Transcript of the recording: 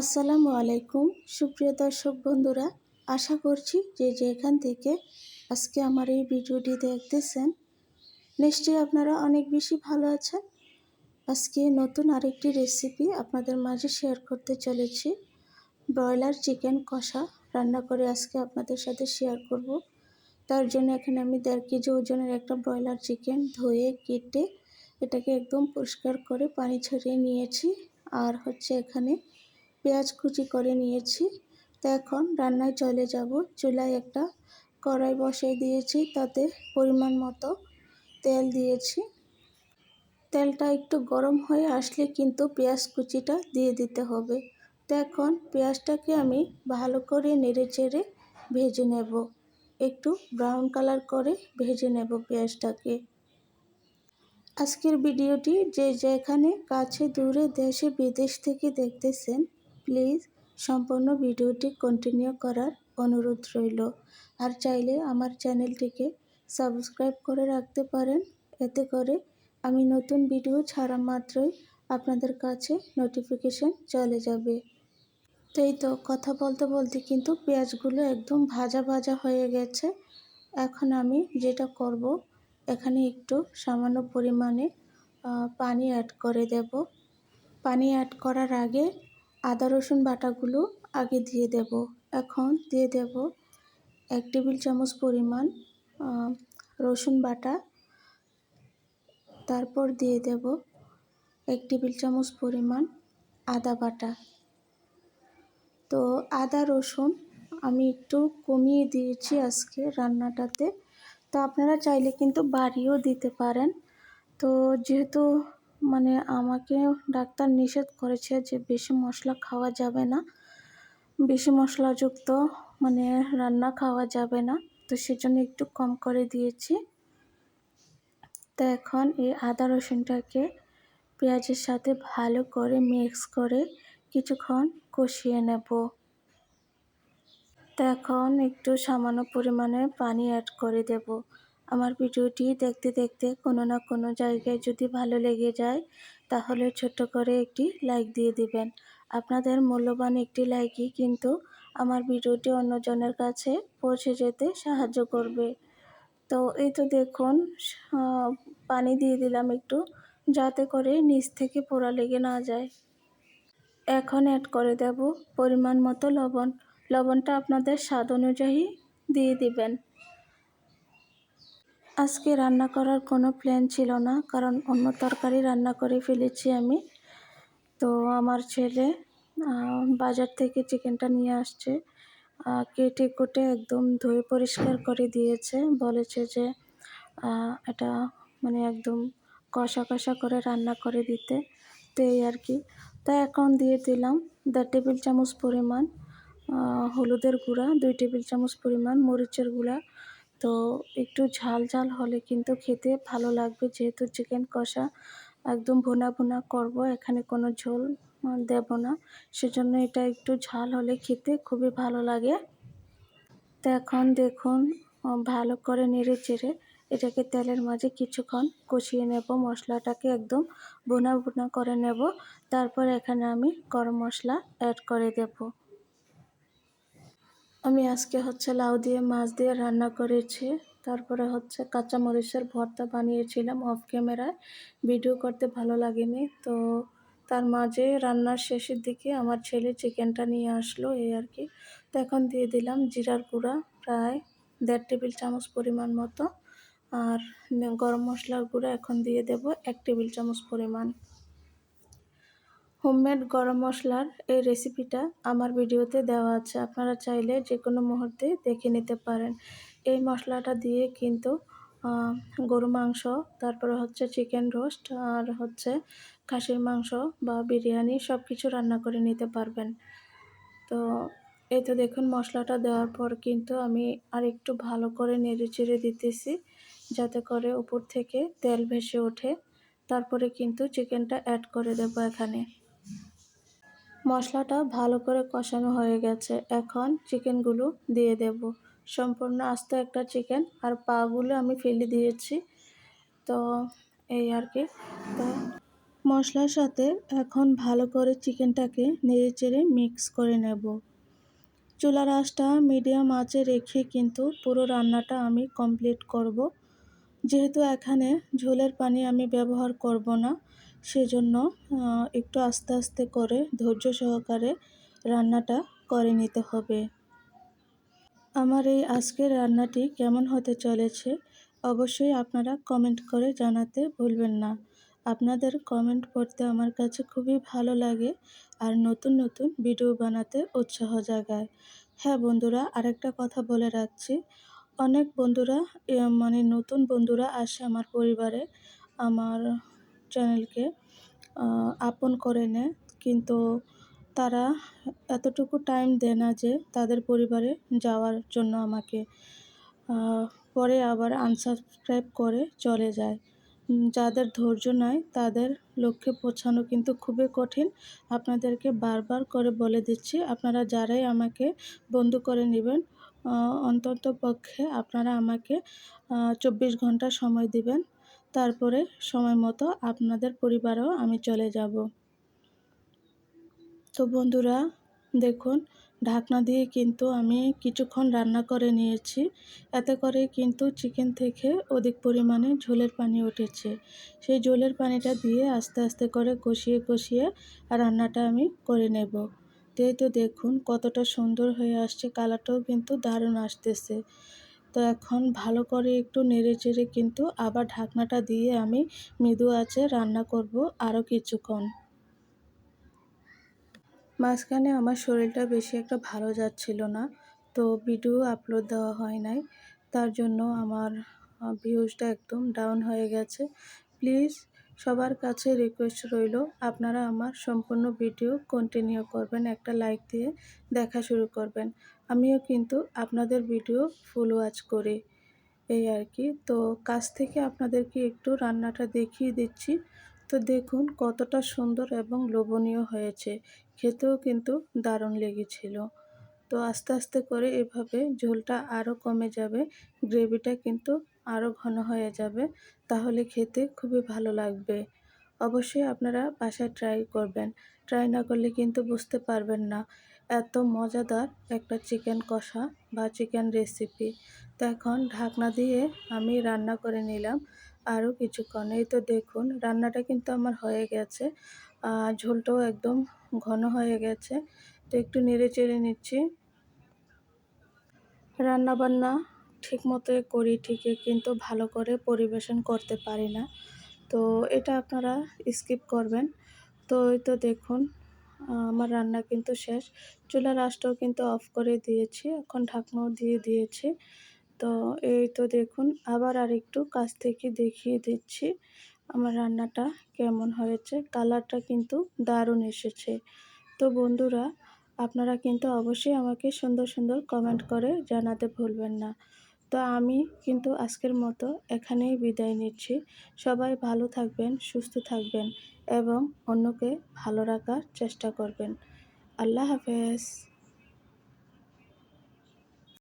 আসসালামু আলাইকুম, সুপ্রিয় দর্শক বন্ধুরা, আশা করছি যে যেখান থেকে আজকে আমার এই ভিডিওটি দেখতেছেন, নিশ্চয়ই আপনারা অনেক বেশি ভালো আছেন। আজকে নতুন আরেকটি রেসিপি আপনাদের মাঝে শেয়ার করতে চলেছি। ব্রয়লার চিকেন কষা রান্না করে আজকে আপনাদের সাথে শেয়ার করব। তার জন্য এখানে আমি দেড় কেজি ওজনের একটা ব্রয়লার চিকেন ধুয়ে, কেটে, এটাকে একদম পরিষ্কার করে পানি ছড়িয়ে নিয়েছি। আর হচ্ছে এখানে পেঁয়াজ কুচি করে নিয়েছি। তো এখন রান্নায় চলে যাব। চুলায় একটা কড়াই বসিয়ে দিয়েছি, তাতে পরিমাণ মতো তেল দিয়েছি। তেলটা একটু গরম হয়ে আসলে কিন্তু পেঁয়াজ কুচিটা দিয়ে দিতে হবে। তো এখন পেঁয়াজটাকে আমি ভালো করে নেড়ে চেড়ে ভেজে নেব। একটু ব্রাউন কালার করে ভেজে নেব পেঁয়াজটাকে। আজকের ভিডিওটি যে যেখানে কাছে, দূরে, দেশে, বিদেশ থেকে দেখতেছেন প্লিজ সম্পূর্ণ ভিডিওটি কন্টিনিউ করার অনুরোধ রইল। আর চাইলে আমার চ্যানেলটিকে সাবস্ক্রাইব করে রাখতে পারেন। এতে করে আমি নতুন ভিডিও ছাড়া মাত্রই আপনাদের কাছে নোটিফিকেশন চলে যাবে। তো তো কথা বলতে বলতে কিন্তু পেঁয়াজগুলো একদম ভাজা ভাজা হয়ে গেছে। এখন আমি যেটা করব, এখানে একটু সামান্য পরিমাণে পানি অ্যাড করে দেব। পানি অ্যাড করার আগে আদা, রসুন বাটাগুলো আগে দিয়ে দেব। এখন দিয়ে দেব এক টেবিল চামচ পরিমাণ রসুন বাটা। তারপর দিয়ে দেব এক টেবিল চামচ পরিমাণ আদা বাটা। তো আদা, রসুন আমি একটু কমিয়ে দিয়েছি আজকে রান্নাটাতে। তো আপনারা চাইলে কিন্তু বাড়িও দিতে পারেন। তো যেহেতু মানে আমাকে ডাক্তার নিষেধ করেছে যে বেশি মশলা খাওয়া যাবে না। বেশি মশলাযুক্ত মানে রান্না খাওয়া যাবে না। তো সেজন্য একটু কম করে দিয়েছি। তো এখন এই আদা রসুনটাকে পেঁয়াজের সাথে ভালো করে মিক্স করে কিছুক্ষণ কষিয়ে নেব। তো এখন একটু সামান্য পরিমাণে পানি অ্যাড করে দেব। আমার ভিডিওটি দেখতে দেখতে কোনো না কোনো জায়গায় যদি ভালো লেগে যায়, তাহলে ছোট্ট করে একটি লাইক দিয়ে দিবেন। আপনাদের মূল্যবান একটি লাইকই কিন্তু আমার ভিডিওটি অন্যজনের কাছে পৌঁছে যেতে সাহায্য করবে। তো এই তো দেখুন পানি দিয়ে দিলাম একটু, যাতে করে নিচ থেকে পোড়া লেগে না যায়। এখন অ্যাড করে দেব পরিমাণ মতো লবণ। লবণটা আপনাদের স্বাদ অনুযায়ী দিয়ে দিবেন। আজকে রান্না করার কোনো প্ল্যান ছিল না, কারণ অন্য তরকারি রান্না করে ফেলেছি আমি। তো আমার ছেলে বাজার থেকে চিকেনটা নিয়ে আসছে। কেটে কুটে একদম ধুয়ে পরিষ্কার করে দিয়েছে। বলেছে যে এটা মানে একদম কষা কষা করে রান্না করে দিতে। তো এই আর কি। তো এখন দিয়ে দিলাম দেড় টেবিল চামচ পরিমাণ হলুদের গুঁড়া, দুই টেবিল চামচ পরিমাণ মরিচের গুঁড়া তো একটু ঝাল ঝাল হলে কিন্তু খেতে ভালো লাগবে। যেহেতু চিকেন কষা একদম ভুনা ভুনা করব, এখানে কোনো ঝোল দেব না। সেজন্য এটা একটু ঝাল হলে খেতে খুবই ভালো লাগে। তো এখন দেখুন ভালো করে নেড়ে চেড়ে এটাকে তেলের মাঝে কিছুক্ষণ কষিয়ে নেব। মশলাটাকে একদম বোনা বোনা করে নেব। তারপর এখানে আমি গরম মশলা অ্যাড করে দেব। আমি আজকে হচ্ছে লাউ দিয়ে মাছ দিয়ে রান্না করেছি। তারপরে হচ্ছে কাঁচা মরিচের ভর্তা বানিয়েছিলাম অফ ক্যামেরায় ভিডিও করতে ভালো লাগেনি। তো তার মাঝে রান্নার শেষের দিকে আমার ছেলে চিকেনটা নিয়ে আসলো এই আর কি। তো এখন দিয়ে দিলাম জিরার গুঁড়া, প্রায় দেড় টেবিল চামচ পরিমাণ মতো। আর গরম মশলার গুঁড়া এখন দিয়ে দেব এক টেবিল চামচ পরিমাণ। হোমমেড গরম মশলার এই রেসিপিটা আমার ভিডিওতে দেওয়া আছে। আপনারা চাইলে যে কোনো মুহূর্তে দেখে নিতে পারেন। এই মশলাটা দিয়ে কিন্তু গরু মাংস, তারপরে হচ্ছে চিকেন রোস্ট আর হচ্ছে খাসির মাংস বা বিরিয়ানি সব কিছু রান্না করে নিতে পারবেন। তো এই তো দেখুন, মশলাটা দেওয়ার পর কিন্তু আমি আর একটু ভালো করে নেড়ে চেড়ে দিতেছি যাতে করে উপর থেকে তেল ভেসে ওঠে। তারপরে কিন্তু চিকেনটা অ্যাড করে দেবো এখানে। মশলাটা ভালো করে কষানো হয়ে গেছে। এখন চিকেনগুলো দিয়ে দেব। সম্পূর্ণ আস্ত একটা চিকেন আর পাগুলো আমি ফেলে দিয়েছি। তো এই আর কি। তো মশলার সাথে এখন ভালো করে চিকেনটাকে নেড়ে চেড়ে মিক্স করে নেব। চুলার আঁচটা মিডিয়াম আঁচে রেখে কিন্তু পুরো রান্নাটা আমি কমপ্লিট করব। যেহেতু এখানে ঝোলের পানি আমি ব্যবহার করব না সেজন্য একটু আস্তে আস্তে করে ধৈর্য সহকারে রান্নাটা করে নিতে হবে। আমার এই আজকের রান্নাটি কেমন হতে চলেছে অবশ্যই আপনারা কমেন্ট করে জানাতে ভুলবেন না। আপনাদের কমেন্ট পড়তে আমার কাছে খুবই ভালো লাগে আর নতুন নতুন ভিডিও বানাতে উৎসাহ জাগায়। হ্যাঁ বন্ধুরা, আরেকটা কথা বলে রাখছি। অনেক বন্ধুরা মানে নতুন বন্ধুরা আসে আমার পরিবারে। আমার চ্যানেলকে আপন করে নেয়। কিন্তু তারা এতটুকু টাইম দেয় না যে তাদের পরিবারে যাওয়ার জন্য আমাকে পরে আবার আনসাবস্ক্রাইব করে চলে যায়। যাদের ধৈর্য নাই তাদের লক্ষ্যে পৌঁছানো কিন্তু খুবই কঠিন। আপনাদেরকে বারবার করে বলে দিচ্ছি, আপনারা যারাই আমাকে বন্ধু করে নেবেন অন্তত পক্ষে আপনারা আমাকে চব্বিশ ঘণ্টা সময় দিবেন। তারপরে সময় মতো আপনাদের পরিবারেও আমি চলে যাব। তো বন্ধুরা, দেখুন, ঢাকনা দিয়ে কিন্তু আমি কিছুক্ষণ রান্না করে নিয়েছি। এতে করে কিন্তু চিকেন থেকে অধিক পরিমাণে ঝোলের পানি উঠেছে। সেই ঝোলের পানিটা দিয়ে আস্তে আস্তে করে কষিয়ে কষিয়ে রান্নাটা আমি করে নেব। তো দেখুন, কতটা সুন্দর হয়ে আসছে, কালারটাও কিন্তু দারুণ আসতেছে। তো এখন ভালো করে একটু নেড়ে চেড়ে কিন্তু আবার ঢাকনাটা দিয়ে আমি মৃদু আছে রান্না করব আরও কিছুক্ষণ। মাঝখানে আমার শরীরটা বেশি একটা ভালো যাচ্ছিল না, তো ভিডিও আপলোড দেওয়া হয় নাই। তার জন্য আমার ভিউজটা একদম ডাউন হয়ে গেছে। প্লিজ, সবার কাছে রিকোয়েস্ট রইল, আপনারা আমার সম্পূর্ণ ভিডিও কন্টিনিউ করবেন, একটা লাইক দিয়ে দেখা শুরু করবেন। আমিও কিন্তু আপনাদের ভিডিও ফুল ওয়াচ করি এই আর কি। তো কাছ থেকে আপনাদেরকে একটু রান্নাটা দেখিয়ে দিচ্ছি। তো দেখুন কতটা সুন্দর এবং লোভনীয় হয়েছে। খেতেও কিন্তু দারুণ লেগেছিল। তো আস্তে আস্তে করে এভাবে ঝোলটা আরও কমে যাবে, গ্রেভিটা কিন্তু আরও ঘন হয়ে যাবে, তাহলে খেতে খুবই ভালো লাগবে। অবশ্যই আপনারা বাসায় ট্রাই করবেন। ট্রাই না করলে কিন্তু বুঝতে পারবেন না। এত মজাদার একটা চিকেন কষা বা চিকেন রেসিপি। তো এখন ঢাকনা দিয়ে আমি রান্না করে নিলাম। আরও কিছুক্ষণ। এই তো দেখুন, রান্নাটা কিন্তু আমার হয়ে গেছে। ঝোলটাও একদম ঘন হয়ে গেছে। তো একটু নেড়ে চেড়ে নিচ্ছি। রান্নাবান্না ঠিক মতো করি, ঠিকই, কিন্তু ভালো করে পরিবেশন করতে পারি না। তো এটা আপনারা স্কিপ করবেন। তো ওই তো দেখুন আমার রান্না কিন্তু শেষ। চুলার আঁচটাও কিন্তু অফ করে দিয়েছি, এখন ঢাকনাও দিয়ে দিয়েছি। তো এই তো দেখুন, আবার আর একটু কাছ থেকে দেখিয়ে দিচ্ছি আমার রান্নাটা কেমন হয়েছে। কালারটা কিন্তু দারুণ এসেছে। তো বন্ধুরা, আপনারা কিন্তু অবশ্যই আমাকে সুন্দর সুন্দর কমেন্ট করে জানাতে ভুলবেন না। তো আমি কিন্তু আজকের মতো এখানেই বিদায় নিচ্ছি। সবাই ভালো থাকবেন, সুস্থ থাকবেন। এবং অন্যকে ভালো রাখার চেষ্টা করবেন। আল্লাহ হাফেজ।